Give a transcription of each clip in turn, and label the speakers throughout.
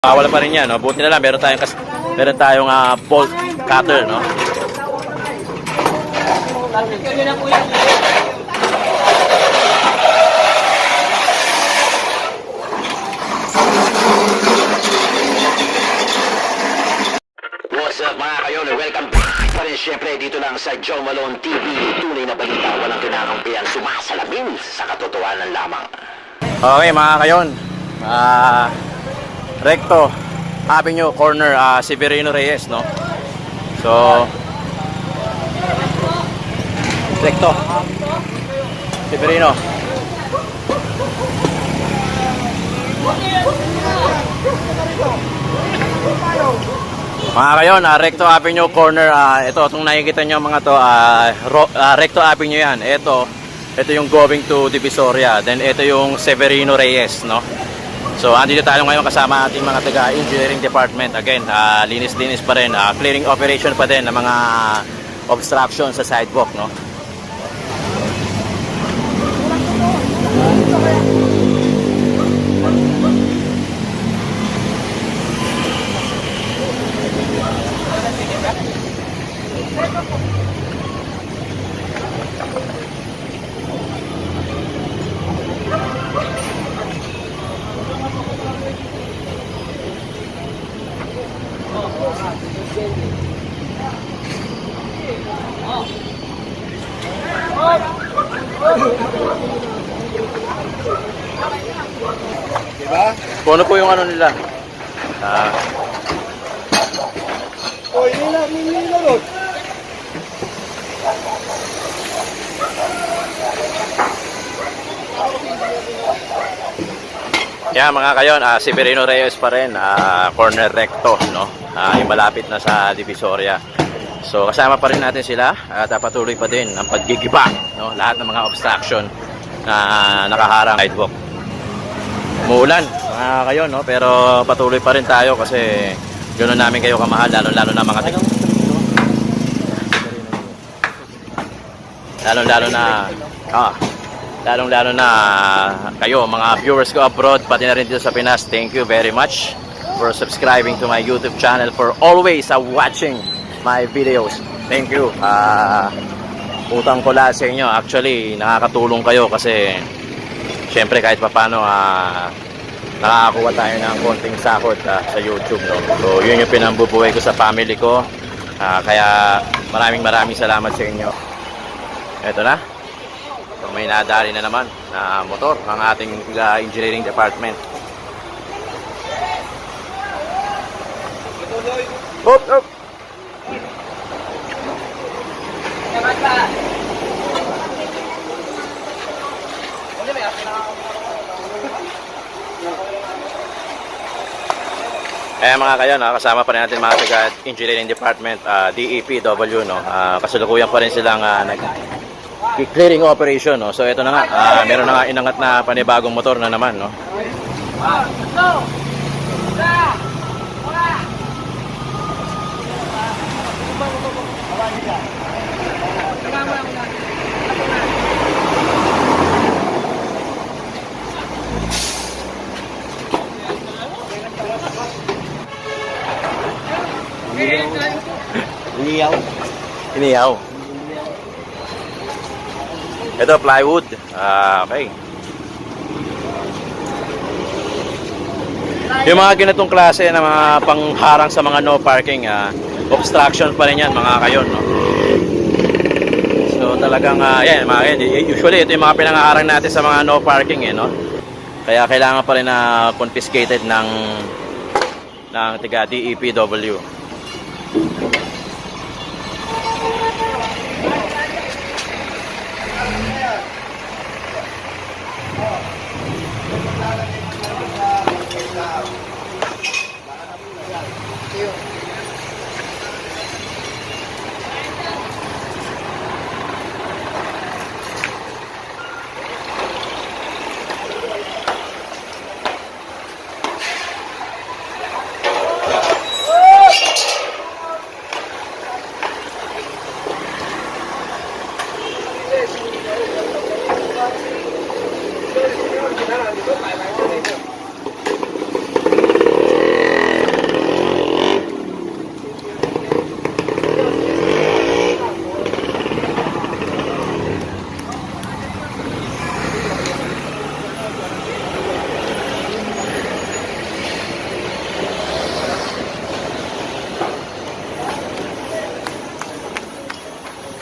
Speaker 1: Bawal pa rin yan, no? Buti na lang, meron tayong, kas meron tayong ah, bolt cutter, no?
Speaker 2: What's up mga kayon? Welcome back pa rin syempre dito lang sa Joe Malone TV. Tunay na balita, walang kinakampihan, sumasalamin sa katotohanan lamang.
Speaker 1: Okay, mga kayon. Ah, Recto Avenue Corner, ah, Severino Reyes, no? So, Recto. Severino. Mga kayon, ah, Recto Avenue Corner, ah, ito, itong nakikita nyo mga to, ro- ah, Recto Avenue yan. Ito, ito yung going to Divisoria. Then ito yung Severino Reyes, no? So, andito tayo ngayon kasama ating mga taga-engineering department. Again, ah, linis-linis pa rin. ah, clearing operation pa din ng mga obstruction sa sidewalk, no? Kung ano po yung ano nila? Ah,
Speaker 3: O, hindi na, hindi na ron.
Speaker 1: Yan mga kayon, ah, Severino Reyes pa rin, ah, corner recto, no? Ah, yung malapit na sa Divisoria. So kasama pa rin natin sila at ah, patuloy pa din ang paggigiba, no? Lahat ng mga obstruction na nakaharang sidewalk. Umuulan, mga kayon, no? Pero patuloy pa rin tayo kasi ganoon namin kayo kamahal, lalo-lalo na mga tig- Lalo-lalo na ah, lalong-lalo na kayo mga viewers ko abroad pati na rin dito sa Pinas. Thank you very much for subscribing to my YouTube channel for always uh, watching my videos. Thank you. Ah, utang ko lahat sa inyo. Actually, nakakatulong kayo kasi syempre kahit papano ah nakakakuha tayo ng konting sahod ah, sa YouTube. No? So, yun yung pinambubuhay ko sa family ko. Ah, kaya maraming maraming salamat sa inyo. Eto na. So may nadali na naman na motor ang ating uh, engineering department. Hop, hop. Eh mga kayo, no, kasama pa rin natin mga taga engineering department, ah, DEPW, no. Ah, kasalukuyan pa rin silang ah, nag clearing operation, no. So ito na nga, ah, meron na nga inangat na panibagong motor na naman, no.
Speaker 3: Iniyaw.
Speaker 1: Iniyaw. Ito, plywood. Ah, okay. Yung mga ganitong klase na mga pangharang sa mga no parking, ah, obstruction pa rin yan mga kayon. No? So talagang, ah, yan, mga, yan, usually ito yung mga pinangaharang natin sa mga no parking. Eh, no? Kaya kailangan pa rin na confiscated ng ng tiga DEPW. Chao.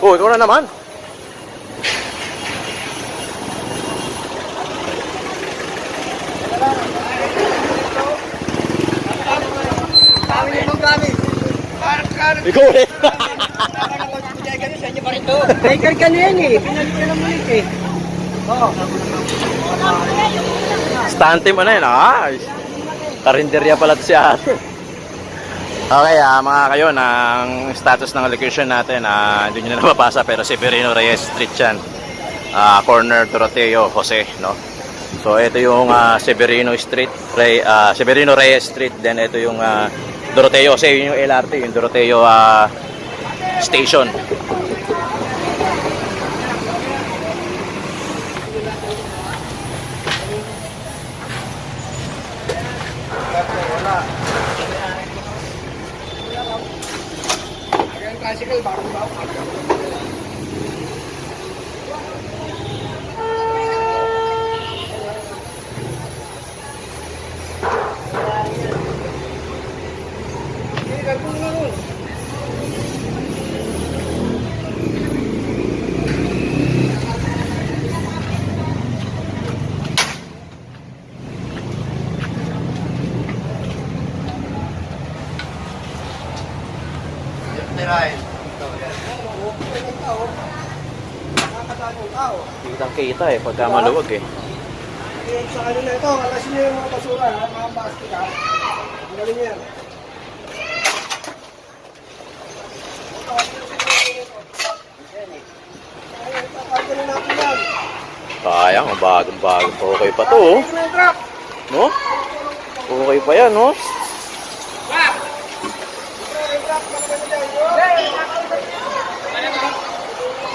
Speaker 1: Oh, ikaw na naman. Ikaw ulit.
Speaker 3: Baker ka na yan eh. Pinalitan na ulit eh. Oo.
Speaker 1: Stante mo na yun. Ah, karinderya pala si ate. Okay, ah, mga kayo, ang status ng location natin, ah, hindi nyo na mapasa, pero Severino Reyes Street yan. Ah, corner Doroteo Jose, no? So, ito yung ah, Severino Street, Rey, ah, Severino Reyes Street, then ito yung ah, Doroteo Jose, yun yung LRT, yung Doroteo ah, Station.
Speaker 3: Ayan, tricycle,
Speaker 1: Kitang kita eh, pagka maluwag eh.
Speaker 3: Sa kanila ito, alasin niyo yung mga basura, ha? mga basket ha. Ang galing yan.
Speaker 1: Sayang, ang bagong. Okay pa to, oh. No? Okay pa yan, no?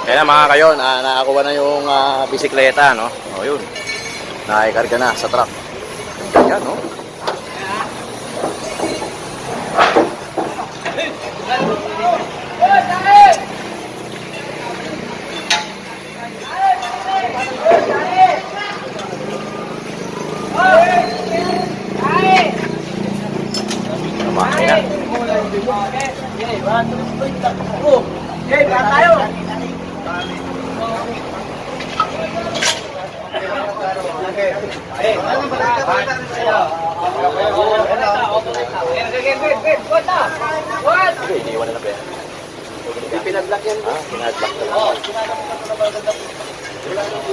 Speaker 1: Kaya na mga kayo, na, nakakuha na yung ah, bisikleta, no? O yun. Nakikarga na sa truck. Yan, no? Makina.
Speaker 3: Okay, tayo?
Speaker 1: Okay, iniwan na na ba yan?
Speaker 3: Pinaglock yan.
Speaker 1: Ah, pinadlock na lang.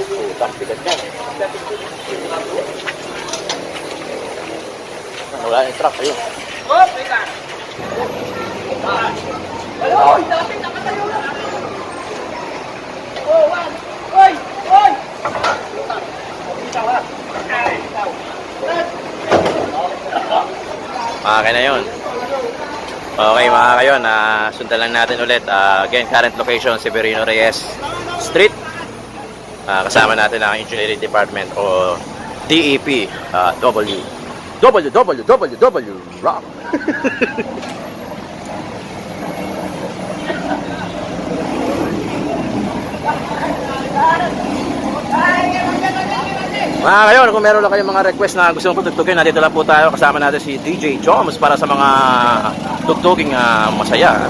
Speaker 1: Putang bigat yan. Ah, Wala yung truck, ayun. Mga na yun. Okay mga kayo, na sundan lang natin ulit. Ah, again, current location, Severino Reyes Street. Ah, kasama natin ang Engineering Department o DEP ah, W. www. Mga kayo, kung meron lang kayong mga request na gusto mong tugtugin, nandito lang po tayo. Kasama natin si DJ Joms para sa mga tugtuging ah, masaya.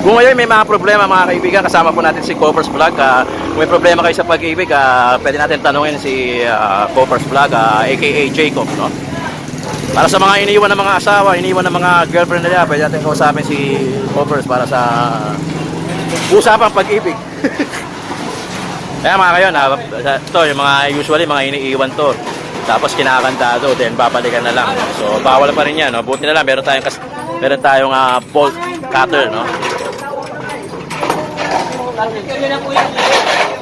Speaker 1: Kung ngayon may mga problema mga kaibigan, kasama po natin si Covers Vlog. Ah, kung may problema kayo sa pag-ibig, ah, pwede natin tanungin si ah, Covers Vlog, ah, aka Jacob. No? Para sa mga iniwan ng mga asawa, iniwan ng mga girlfriend nila, pwede natin kausapin si Covers para sa usapang pag-ibig. Kaya mga kayo, na, ito yung mga usually mga iniiwan to. Tapos kinakantado, then babalikan na lang. So bawal pa rin yan. No? Buti na lang, meron tayong, kas- meron tayong ah, bolt cutter. No? Yun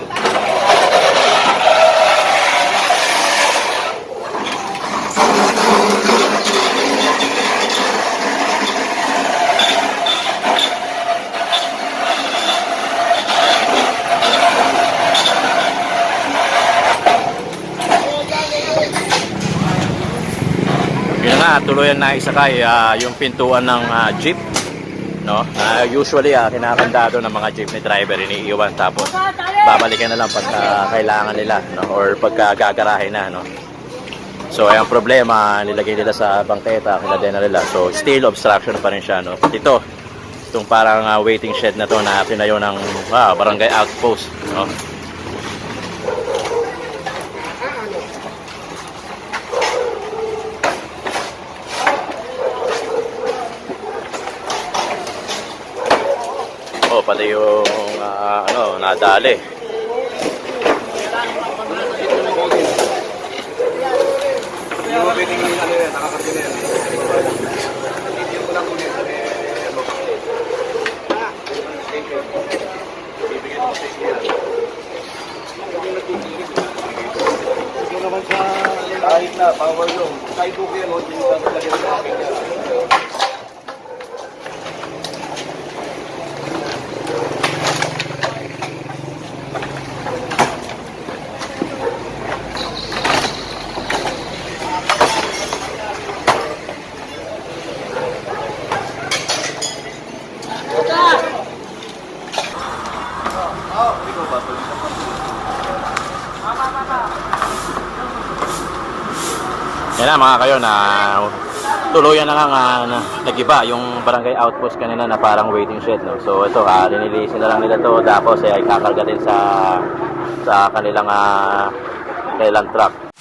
Speaker 1: nga, tuluyan na isakay ah, yung pintuan ng ah, jeep. No? Ah, usually, ah, kinakandado ng mga jeepney driver, iniiwan tapos babalikan na lang pagka kailangan nila no? or pagka gagarahe na. No? So, ay ang problema, nilagay nila sa bangketa, kinadena nila. So, still obstruction pa rin siya, no? Pati ito, itong parang ah, waiting shed na to na tinayo ng ah, barangay outpost, no? Pati yung ah, ano, nadali.
Speaker 3: Hindi mo pwedeng ano yan, nakakartin yan. Hindi ko lang ulit. Eh, ano. Ito naman sa kahit na power loom. Kahit okay yan, hindi mo talaga sa akin yan.
Speaker 1: Yan na mga kayo na tuluyan na nga nga na, nagiba yung barangay outpost kanina na parang waiting shed no. So ito ah linilisin na lang nila to tapos eh, ay kakarga din sa sa kanilang ah, kailan truck.